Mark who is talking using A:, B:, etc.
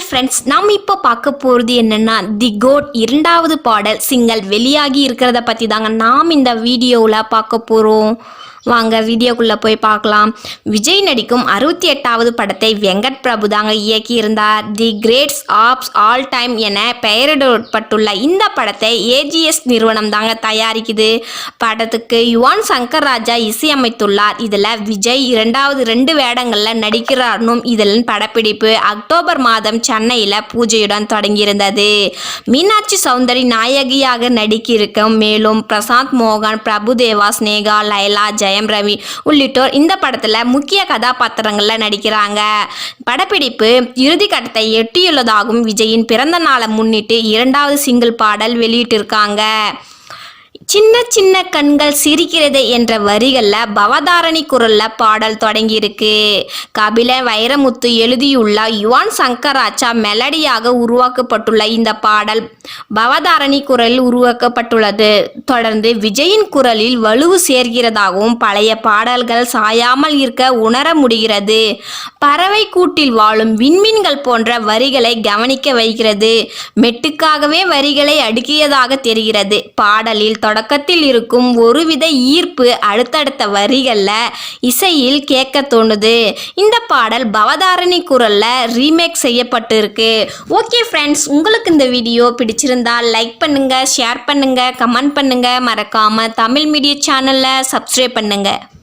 A: Friends நாம் இப்போ பார்க்க போகிறது என்னன்னா தி கோட் இரண்டாவது பாடல் சிங்கல் வெளியாகி இருக்கிறத பற்றி தாங்க நாம் இந்த வீடியோவில் பார்க்க போகிறோம் வாங்க வீடியோக்குள்ளே போய் பார்க்கலாம். விஜய் நடிக்கும் அறுபத்தி எட்டாவது படத்தை வெங்கட் பிரபு தாங்க இயக்கியிருந்தார். The greatest of all time என பெயரிடப்பட்டுள்ள இந்த படத்தை ஏஜிஎஸ் நிறுவனம் தாங்க தயாரிக்குது. படத்துக்கு யுவான் சங்கர் ராஜா இசையமைத்துள்ளார். இதில் விஜய் இரண்டாவது ரெண்டு வேடங்களில் நடிக்கிறார்னும் இதில் படப்பிடிப்பு அக்டோபர் மாதம் சென்னையில் பூஜையுடன் தொடங்கியிருந்தது. மீனாட்சி சௌந்தரி நாயகியாக நடிக்கிருக்கும் மேலும் பிரசாந்த் மோகன் பிரபுதேவா ஸ்னேகா லைலா ஜெயம் ரவி உள்ளிட்டோர் இந்த படத்தில் முக்கிய கதாபாத்திரங்களில் நடிக்கிறாங்க. படப்பிடிப்பு இறுதி கட்டத்தை எட்டியுள்ளதாகவும் விஜயின் பிறந்த நாளை முன்னிட்டு இரண்டாவது சிங்கிள் பாடல் வெளியிட்டிருக்காங்க. சின்ன சின்ன கண்கள் சிரிக்கிறது என்ற வரிகளில் பவதாரணி குரல்ல பாடல் தொடங்கியிருக்கு. கபில வைரமுத்து எழுதியுள்ள யுவான் சங்கர் ராஜா மெலடியாக உருவாக்கப்பட்டுள்ள இந்த பாடல் பவதாரணி குரலில் உருவாக்கப்பட்டுள்ளது. தொடர்ந்து விஜயின் குரலில் வலுவு சேர்கிறதாகவும் பழைய பாடல்கள் சாயாமல் இருக்க உணர முடிகிறது. பறவை கூட்டில் வாழும் விண்மீன்கள் போன்ற வரிகளை கவனிக்க வைக்கிறது. மெட்டுக்காகவே வரிகளை அடுக்கியதாக தெரிகிறது. பாடலில் தொடக்கத்தில் இருக்கும் ஒருவித ஈர்ப்பு அடுத்தடுத்த வரிகளில் இசையில் கேட்க தோணுது. இந்த பாடல் பவதாரணி குரலில் ரீமேக் செய்யப்பட்டிருக்கு. ஓகே ஃப்ரெண்ட்ஸ் உங்களுக்கு இந்த வீடியோ பிடிச்சிருந்தா லைக் பண்ணுங்கள் ஷேர் பண்ணுங்கள் கமெண்ட் பண்ணுங்கள் மறக்காமல் தமிழ் மீடியா சேனலில் சப்ஸ்கிரைப் பண்ணுங்கள்